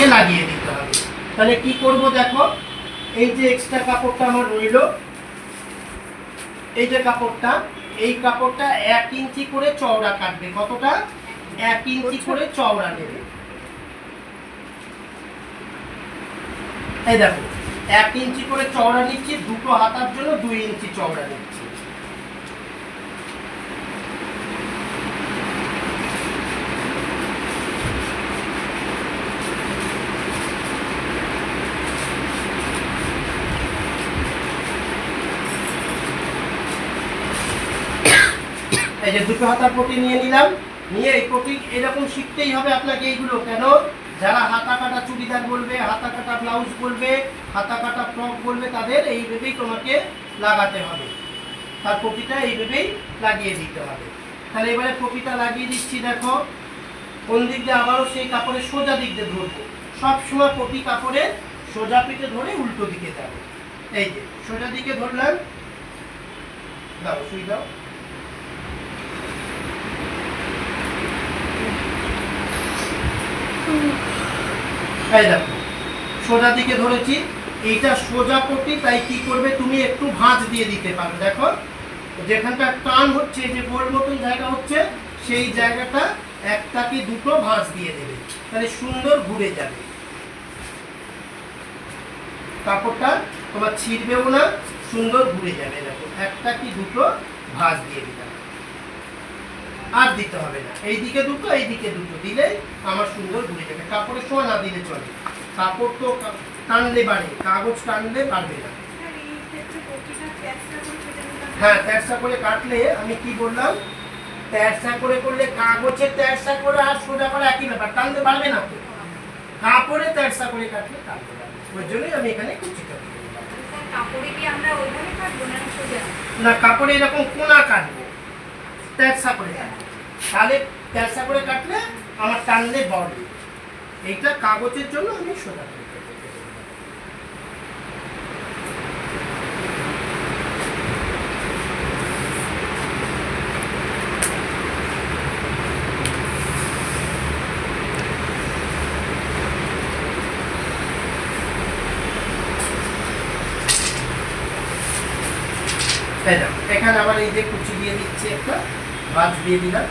আমাকে লাগিয়ে দিতে হবে। তাহলে কি করব দেখো? এই যে এক্সট্রা কাপড়টা আমার রইল এই যে কাপড়টা এই কাপড়টা এক ইঞ্চি করে চওড়া কাটবে। কতটা? এক ইঞ্চি করে চওড়া নেবে। এই দেখো এক ইঞ্চি করে চওড়া নিচ্ছি দুটো হাতার জন্য দুই ইঞ্চি চওড়া নিচ্ছি। এই যে দুটো হাতার পটি নিয়ে নিলাম, নিয়ে এই পটি এরকম শিখতেই হবে আপনাকে এইগুলো। কেন? যারা হাতা কাটা চুড়িদার বলবে, হাতা কাটা ব্লাউজ বলবে, হাতা কাটা ফ্রক বলবে, তাদের এইভাবেই তোমাকে লাগাতে হবে। তার পটিটা এইভাবেই লাগিয়ে দিতে হবে। তাহলে এবারে পটিটা লাগিয়ে দিচ্ছি, দেখো। কোন দিক দিয়ে আবারও সেই কাপড়ের সোজা দিক দিয়ে ধরবো। সবসময় পটি কাপড়ে সোজা পিঠে ধরে উল্টো দিকে যাবে। এই যে, সোজা দিকে ধরলাম। দাও, সুই দাও। এই দেখো। সোজা দিকে ধরেছি, এইটা সোজা পটি, তাই কি করবে? তুমি একটু ভাঁজ দিয়ে দিতে পারো। দেখো, যেখানটা টান হচ্ছে, যে গোল মতন জায়গা হচ্ছে, সেই জায়গাটা একটা কি দুটো ভাঁজ দিয়ে দেবে। তাহলে সুন্দর ঘুরে যাবে। কাপড়টা তোমার ছিঁড়বেও না, সুন্দর ঘুরে যাবে। দেখো একটা কি দুটো ভাঁজ দিয়ে দিলাম। আর দিতে হবে না। এইদিকে দুটো এইদিকে দুটো। দিলে আমার সুন্দর ঘুরে যাবে। কাপড়ের সময় না দিলে চলে। কাপড় তো টানলে বাড়ে কাগজ টানলে পারবে না। হ্যাঁ তেরসা করে কাটলে আমি কি বললাম? তেরসা করে করলে কাগজে তেরসা করে আর সোজা করে একই ব্যাপার। টানতে পারবে না কাপড়ে তেরসা করে কাটলে টানতে পারবে ওই জন্যই আমি এখানে কুচিটা কাপড়ে কি আমরা ওইভাবে কাটবো না? সোজা। না কাপড়ে এরকম কোনা কাটবো। তেরসা করে কাটবো তাহলে তেরসা করে কাটলে আমার টানলে বড়। এইটা কাগজের জন্য আমি সোজা এখানে আবার এই যে কুচি দিয়ে দিচ্ছি একটা। ভাঁজ দিয়ে দিলাম।